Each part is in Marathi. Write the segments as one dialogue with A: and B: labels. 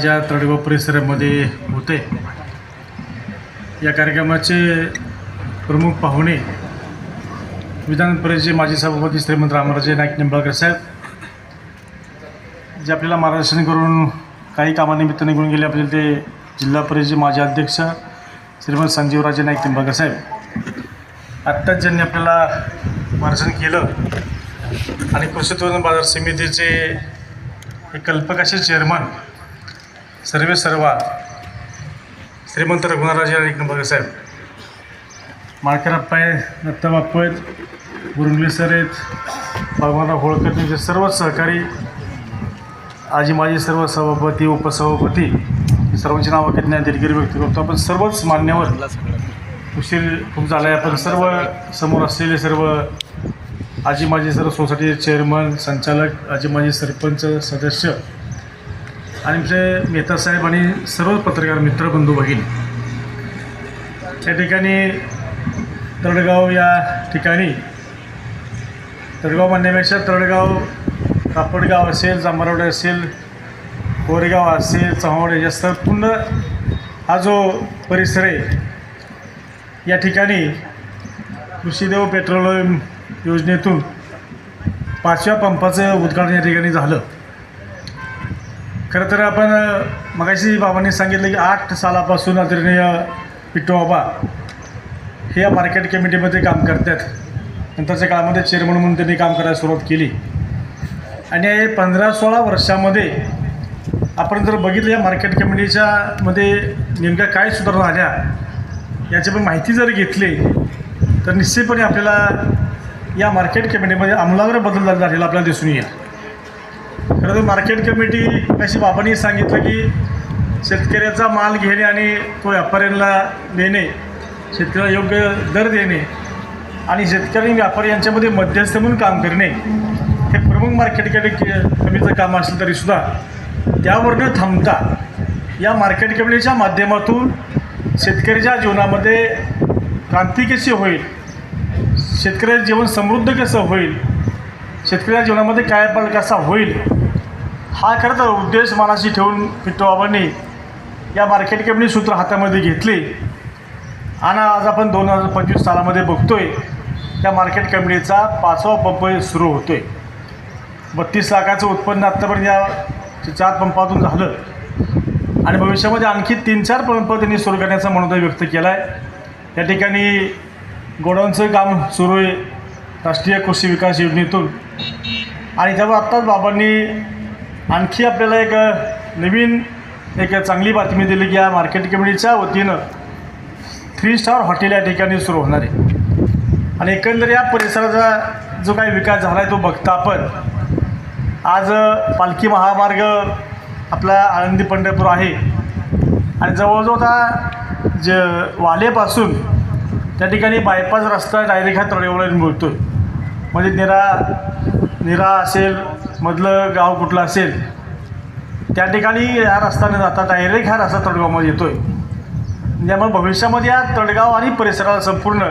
A: ज्या तळेगाव परिसरामध्ये होते या कार्यक्रमाचे प्रमुख पाहुणे विधान परिषदेचे माजी सभापती श्रीमंत रामराजे नाईक निंबाळकर साहेब जे आपल्याला मार्गदर्शन करून काही कामानिमित्त निघून गेले आपल्याला ते जिल्हा परिषदेचे माजी अध्यक्ष श्रीमंत संजीवराजे नाईक निंबाळकर साहेब. आत्ताच ज्यांनी आपल्याला मार्गदर्शन केलं आणि कृषी उत्पन्न बाजार समितीचे हे कल्पक असे चेअरमन सर्वे सर्वा. श्रीमंत रघुनाथराजे नाईक नंबर साहेब. माळकरप्पा आहे दत्ताबाप्पा आहेत गुरुंगले सर आहेत भगवानराव होळकर त्यांचे सर्व सहकारी आजी माझी सर्व सभापती उपसभापती सर्वांची नावं घेत नाही दिलगिरी व्यक्त करतो. आपण सर्वच मान्यवर उशीर खूप झाला आहे आपण सर्व समोर असलेले सर्व आजी माझी सर्व सोसायटीचे चेअरमन संचालक आजी माझी सरपंच सदस्य आणि आमचे मेहता साहेब आणि सर्व पत्रकार मित्र बंधू भगिनी. त्या ठिकाणी तळगाव या ठिकाणी तळगाव म्हणण्यापेक्षा तळगाव कापडगाव असेल जांभरवडे असेल कोरेगाव असेल चव्हाण या संपूर्ण हा जो परिसर आहे या ठिकाणी कृषीदेव पेट्रोलियम योजनेतून पाचव्या पंपाचं उद्घाटन या ठिकाणी झालं. खरं तर आपण मगाशी बाबांनी सांगितलं की आठ सालापासून आदरणीय पिट्टू बाबा हे या मार्केट कमिटीमध्ये काम करतात. नंतरच्या काळामध्ये चेअरमन म्हणून त्यांनी काम करायला सुरुवात केली. आणि हे पंधरा सोळा वर्षामध्ये आपण जर बघितलं या मार्केट कमिटीच्या मध्ये नेमक्या काय सुधारणा आल्या याची पण माहिती जर घेतली तर निश्चितपणे आपल्याला या मार्केट कमिटीमध्ये अंमलावर बदल झाला- झालेला आपल्याला दिसून येईल. खरं तर मार्केट कमिटी अशी बाबांनी सांगितलं की शेतकऱ्याचा माल घेणे आणि तो व्यापाऱ्यांना देणे शेतकऱ्याला योग्य दर देणे आणि शेतकरी आणि व्यापारी यांच्यामध्ये मध्यस्थ म्हणून काम करणे हे प्रमुख मार्केट कमिटीचं काम असलं तरीसुद्धा त्यावर न थांबता. या मार्केट कमिटीच्या माध्यमातून शेतकऱ्याच्या जीवनामध्ये क्रांती कशी होईल शेतकऱ्याचं जीवन समृद्ध कसं होईल शेतकऱ्या जीवनामध्ये काय पण कसा होईल? हा खरं तर उद्देश मनाशी ठेवून पिट्टूबाबांनी या मार्केट कंपनी सूत्र हातामध्ये घेतले. आणि आज आपण दोन हजार पंचवीस सालामध्ये बघतोय त्या मार्केट कमिटीचा पाचवा पंप सुरू होतो आहे बत्तीस लाखाचं उत्पन्न आत्तापर्यंत या चार पंपातून झालं. आणि भविष्यामध्ये आणखी तीन चार पंप त्यांनी सुरू करण्याचा मनोदय व्यक्त केला आहे त्या ठिकाणी गोडाऊनचं काम सुरू आहे राष्ट्रीय कृषी विकास योजनेतून. आणि त्यामुळे आत्ताच बाबांनी आणखी आपल्याला एक नवीन एक चांगली बातमी दिली की या मार्केट कमिटीच्या वतीनं थ्री स्टार हॉटेल या ठिकाणी सुरू होणार आहे. आणि एकंदर या परिसराचा जो काही विकास झाला आहे तो बघता आपण. आज पालखी महामार्ग आपला आळंदी पंढरपूर आहे. आणि जवळजवळ आता ज वालेपासून त्या ठिकाणी बायपास रस्ता डायरेक्ट हा तळेवळा मिळतो आहे म्हणजे निरा निरा असेल मधलं गाव कुठलं असेल त्या ठिकाणी ह्या रस्त्याने जाता डायरेक्ट हा रस्ता तडगावमध्ये येतो म्हणजे आहे त्यामुळे भविष्यामध्ये या तडगाव आणि परिसराला संपूर्ण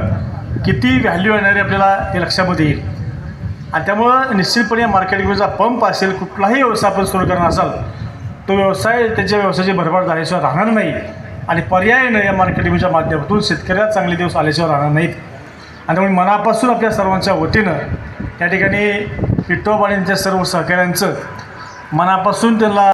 A: किती व्हॅल्यू येणारी आपल्याला हे लक्षामध्ये येईल. आणि त्यामुळं निश्चितपणे मार्केटिंगचा पंप असेल कुठलाही व्यवसाय आपण सुरू करणार असाल तो व्यवसाय त्याच्या व्यवसायाची भरभराट झाल्याशिवाय राहणार नाही. आणि पर्यायानं या मार्केटिंगच्या माध्यमातून शेतकऱ्याला चांगले दिवस आल्याशिवाय राहणार नाहीत. आणि त्यामुळे मनापासून आपल्या सर्वांच्या वतीनं त्या ठिकाणी पिट्टोबाणींच्या सर्व सहकाऱ्यांचं मनापासून त्यांना